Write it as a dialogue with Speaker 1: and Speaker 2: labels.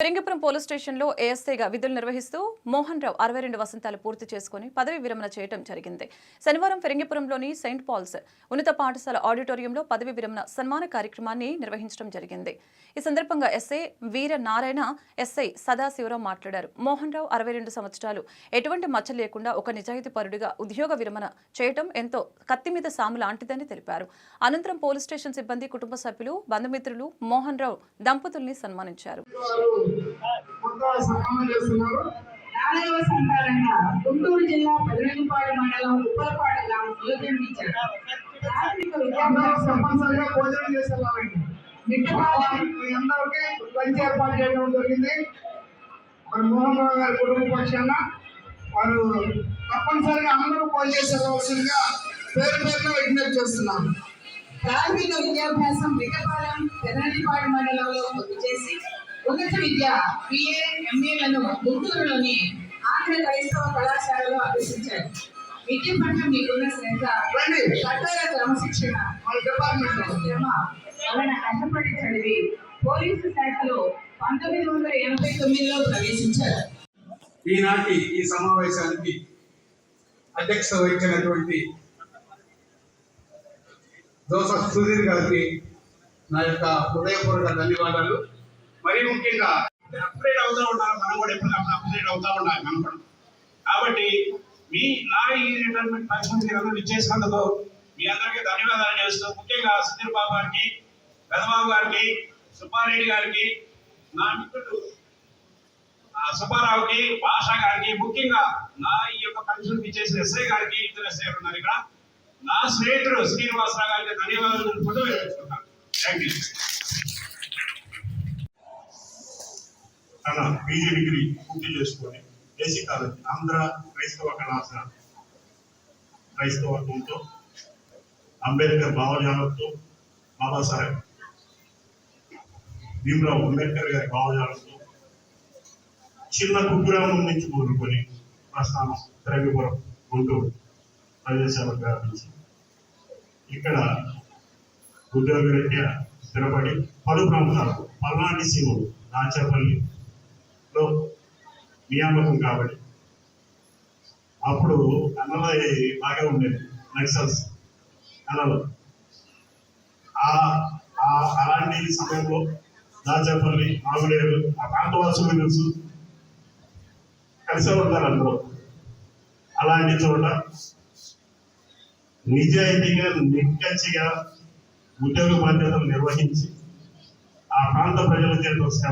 Speaker 1: Peringapuram police స్టేషన్లో ఏఎస్ఐగా విధులు నిర్వహిస్తూ మోహన్ రావు అరవై రెండు వసంతాలు పూర్తి చేసుకుని పదవి విరమణ చేయడం జరిగింది. శనివారం పెరింగపురంలోని సెయింట్ పాల్స్ ఉన్నత పాఠశాల ఆడిటోరియంలో పదవి విరమణ సన్మాన కార్యక్రమాన్ని నిర్వహించడం జరిగింది. ఈ సందర్భంగా ఎస్ఐ వీర నారాయణ ఎస్ఐ సదాశివరావు మాట్లాడారు. మోహన్ రావు అరవై రెండు సంవత్సరాలు ఎటువంటి మచ్చ లేకుండా ఒక నిజాయితీ పరుడిగా ఉద్యోగ విరమణ చేయటం ఎంతో కత్తి మీద సాము లాంటిదని తెలిపారు. అనంతరం పోలీస్ స్టేషన్ సిబ్బంది కుటుంబ సభ్యులు బంధుమిత్రులు మోహన్ రావు దంపతుల్ని సన్మానించారు.
Speaker 2: సన్మానం చేస్తున్నారు.
Speaker 3: నాలుగవ గుంటూరు జిల్లా పెదనెల్లిపాడు మండలం ఉప్పలపాడు గ్రామంలో జన్మించారు ప్రాథమిక విద్యాభ్యాసం
Speaker 2: భోజనం మీ అందరికీ లంచ్ ఏర్పాటు చేయడం జరిగింది. మరి మోహన్ రావు గారి కుటుంబ పక్షాన వారు తప్పనిసరిగా అందరూ భోజనం చేసి వెళ్ళవలసిందిగా పేరు పేరున విజ్ఞప్తి చేస్తున్నాను
Speaker 3: ప్రాథమిక విద్యాభ్యాసం మిట్టపాలెం పెదనెల్లిపాడు మండలంలో చేసి ఉన్నత విద్య బిఏ ఎంఏలను గుంటూరులోని ఆంధ్ర క్రైస్తవ కళాశాలలో అభ్యసించారు. విద్య పట్ల మీకున్న శ్రద్ధ కఠోర క్రమశిక్షణ
Speaker 2: మన డిపార్ట్మెంట్
Speaker 3: శ్రమ వలన కష్టపడి చదివి పోలీసు శాఖలో పంతొమ్మిది వందల ఎనభై తొమ్మిదిలో ప్రవేశించారు.
Speaker 4: ఈనాటి ఈ సమావేశానికి అధ్యక్షత వహించినటువంటి జోసఫ్ సుధీర్ గారికి నా యొక్క హృదయపూర్వక ధన్యవాదాలు. మరీ ముఖ్యంగా అప్గ్రేడ్ అవుతా ఉండాలి మనం కూడా ఎప్పటికప్పుడు అప్గ్రేడ్ అవుతూ ఉండాలి మనం కూడా. కాబట్టి మీ నా ఈ రిటైర్మెంట్ ఫంక్షన్ మీరు అందరూ ఇచ్చేసినందుకు మీ అందరికీ ధన్యవాదాలు చేస్తూ ముఖ్యంగా సుధీర్ బాబు గారికి పెదబాబు గారికి సుబ్బారెడ్డి గారికి నా మిత్రుడు సుబ్బారావుకి భాష గారికి ముఖ్యంగా నా ఈ యొక్క ఫంక్షన్ ఇచ్చేసిన ఎస్ఐ గారికి ఇద్దరు ఎస్ఐ ఉన్నారు ఇక్కడ. నా స్నేహితుడు శ్రీనివాసరావు గారికి ధన్యవాదాలు తెలుపుకుంటూ థ్యాంక్ యూ
Speaker 5: తన పీజీ డిగ్రీ పూర్తి చేసుకొని ఏసీ కాలేజ్ ఆంధ్ర క్రైస్తవ కళాశాల క్రైస్తవత్వంతో అంబేద్కర్ భావజాలంతో బాబాసాహెబ్ భీమరావు అంబేద్కర్ గారి భావజాలంతో చిన్న కుగ్రామం నుంచి కోరుకొని ప్రస్థానం తిరగపురం గుంటూరు ప్రదేశాలకు వ్యాపించి ఇక్కడ ఉద్యోగరీత్యా స్థిరపడి పలు ప్రాంతాలు పల్నాటి సీమలు దాచేపల్లిలో నియామకం కాబట్టి. అప్పుడు అన్నలో బాగా ఉండేది నక్సల్స్. అన్నలో ఆ ఆ- అలాంటి సమయంలో దాచేపల్లి మామిడేరు ఆ ప్రాంత వాసులు తెలుసు. కలిసే ఉంటారు అందరూ అలాంటి చోట నిజాయితీగా నిక్కచ్చిగా ఉద్యోగ బాధ్యతలు నిర్వహించి ఆ ప్రాంత ప్రజల చేత సేవ